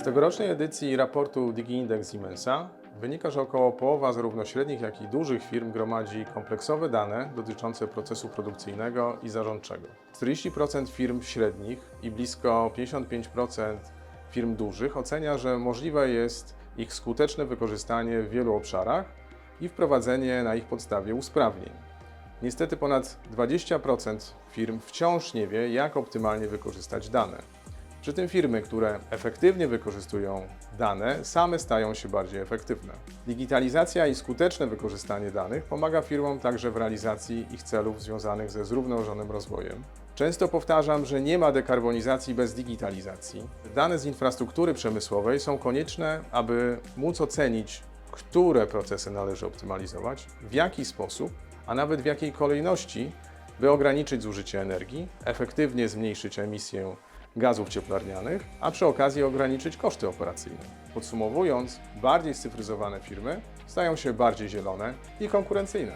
Z tegorocznej edycji raportu DigiIndex Siemensa wynika, że około połowa zarówno średnich, jak i dużych firm gromadzi kompleksowe dane dotyczące procesu produkcyjnego i zarządczego. 40% firm średnich i blisko 55% firm dużych ocenia, że możliwe jest ich skuteczne wykorzystanie w wielu obszarach i wprowadzenie na ich podstawie usprawnień. Niestety ponad 20% firm wciąż nie wie, jak optymalnie wykorzystać dane. Przy tym firmy, które efektywnie wykorzystują dane, same stają się bardziej efektywne. Digitalizacja i skuteczne wykorzystanie danych pomaga firmom także w realizacji ich celów związanych ze zrównoważonym rozwojem. Często powtarzam, że nie ma dekarbonizacji bez digitalizacji. Dane z infrastruktury przemysłowej są konieczne, aby móc ocenić, które procesy należy optymalizować, w jaki sposób, a nawet w jakiej kolejności, by ograniczyć zużycie energii, efektywnie zmniejszyć emisję gazów cieplarnianych, a przy okazji ograniczyć koszty operacyjne. Podsumowując, bardziej scyfryzowane firmy stają się bardziej zielone i konkurencyjne.